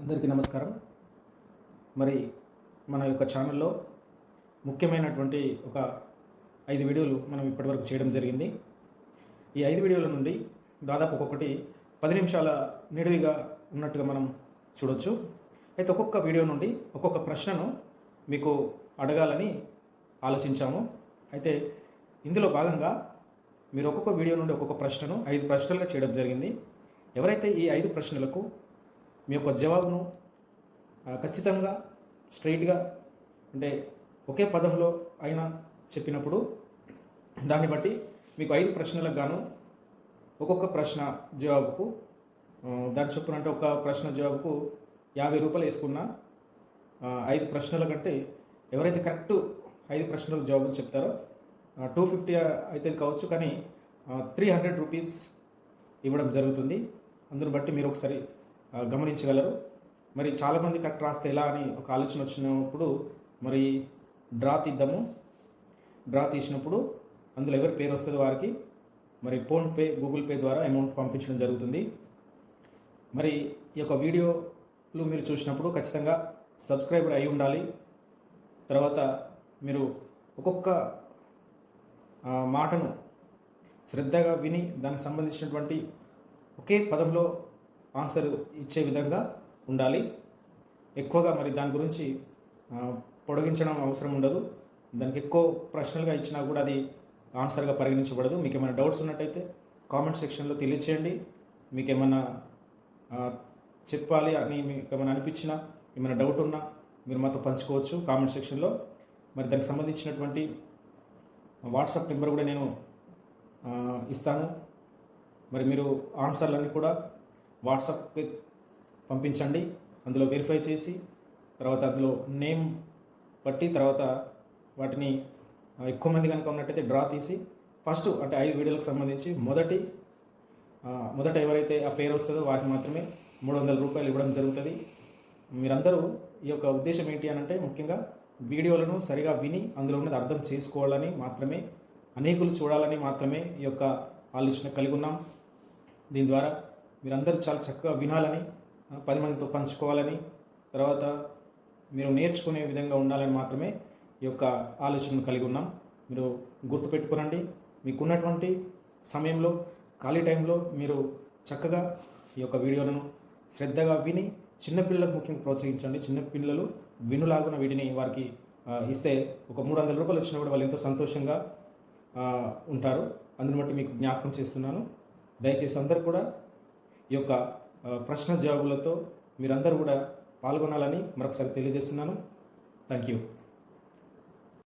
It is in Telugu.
అందరికీ నమస్కారం. మరి మన యొక్క ఛానల్లో ముఖ్యమైనటువంటి ఒక ఐదు వీడియోలు మనం ఇప్పటివరకు చేయడం జరిగింది. ఈ ఐదు వీడియోల నుండి దాదాపు ఒక్కొక్కటి పది నిమిషాల నిడివిగా ఉన్నట్టుగా మనం చూడొచ్చు. అయితే ఒక్కొక్క వీడియో నుండి ఒక్కొక్క ప్రశ్నను మీకు అడగాలని ఆలోచించాము. అయితే ఇందులో భాగంగా మీరు ఒక్కొక్క వీడియో నుండి ఒక్కొక్క ప్రశ్నను ఐదు ప్రశ్నలుగా చేయడం జరిగింది. ఎవరైతే ఈ ఐదు ప్రశ్నలకు మీ యొక్క జవాబును ఖచ్చితంగా స్ట్రైట్గా అంటే ఒకే పదంలో అయినా చెప్పినప్పుడు దాన్ని బట్టి మీకు ఐదు ప్రశ్నలకు గాను ఒక్కొక్క ప్రశ్న జవాబుకు దాని చొప్పున అంటే ఒక ప్రశ్న జవాబుకు యాభై రూపాయలు వేసుకున్న ఐదు ప్రశ్నల కంటే ఎవరైతే కరెక్ట్ ఐదు ప్రశ్నలకు జవాబులు చెప్తారో టూ ఫిఫ్టీ అయితే కావచ్చు కానీ త్రీ హండ్రెడ్ రూపీస్ ఇవ్వడం జరుగుతుంది. అందును బట్టి మీరు ఒకసారి గమనించగలరు. మరి చాలామంది కట్ రాస్తే ఎలా అని ఒక ఆలోచన వచ్చినప్పుడు మరి డ్రా తీద్దాము. డ్రా తీసినప్పుడు అందులో ఎవరి పేరు వస్తుంది వారికి? మరి ఫోన్పే గూగుల్ పే ద్వారా అమౌంట్ పంపించడం జరుగుతుంది. మరి ఈ యొక్క వీడియోలు మీరు చూసినప్పుడు ఖచ్చితంగా సబ్స్క్రైబర్ అయి ఉండాలి. తర్వాత మీరు ఒక్కొక్క మాటను శ్రద్ధగా విని దానికి సంబంధించినటువంటి ఒకే పదంలో ఆన్సర్ ఇచ్చే విధంగా ఉండాలి. ఎక్కువగా మరి దాని గురించి పొడిగించడం అవసరం ఉండదు. దానికి ఎక్కువ ప్రశ్నలుగా ఇచ్చినా కూడా అది ఆన్సర్గా పరిగణించబడదు. మీకు ఏమైనా డౌట్స్ ఉన్నట్టయితే కామెంట్ సెక్షన్లో తెలియచేయండి. మీకు ఏమైనా చెప్పాలి అని మీకు ఏమైనా అనిపించినా ఏమైనా డౌట్ ఉన్నా మీరు మాతో పంచుకోవచ్చు కామెంట్ సెక్షన్లో. మరి దానికి సంబంధించినటువంటి వాట్సాప్ నెంబర్ కూడా నేను ఇస్తాను. మరి మీరు ఆన్సర్లన్నీ కూడా వాట్సాప్కి పంపించండి. అందులో వెరిఫై చేసి తర్వాత అందులో నేమ్ బట్టి తర్వాత వాటిని ఎక్కువ మంది కనుక ఉన్నట్టయితే డ్రా తీసి ఫస్ట్ అంటే ఐదు వీడియోలకు సంబంధించి మొదటి మొదట ఎవరైతే ఆ పేరు వస్తుందో వారికి మాత్రమే మూడు వందల రూపాయలు ఇవ్వడం జరుగుతుంది. మీరందరూ ఈ యొక్క ఉద్దేశం ఏంటి అని అంటే ముఖ్యంగా వీడియోలను సరిగా విని అందులో ఉన్నది అర్థం చేసుకోవాలని మాత్రమే అనేకులు చూడాలని మాత్రమే ఈ యొక్క ఆలోచన కలిగి ఉన్నాం. దీని ద్వారా మీరందరూ చాలా చక్కగా వినాలని పది మందితో పంచుకోవాలని తర్వాత మీరు నేర్చుకునే విధంగా ఉండాలని మాత్రమే ఈ యొక్క ఆలోచనను కలిగి ఉన్నాం. మీరు గుర్తుపెట్టుకోనండి మీకున్నటువంటి సమయంలో ఖాళీ టైంలో మీరు చక్కగా ఈ యొక్క వీడియోలను శ్రద్ధగా విని చిన్నపిల్లలకు ముఖ్యంగా ప్రోత్సహించండి. చిన్నపిల్లలు వినులాగున వీటిని వారికి ఇస్తే ఒక మూడు వందల రూపాయలు వచ్చినా కూడా వాళ్ళు ఎంతో సంతోషంగా ఉంటారు. అందుని బట్టి మీకు జ్ఞాపకం చేస్తున్నాను. దయచేసి అందరు కూడా ఈ యొక్క ప్రశ్న జవాబులతో మీరందరూ కూడా పాల్గొనాలని మరొకసారి తెలియజేస్తున్నాను. Thank you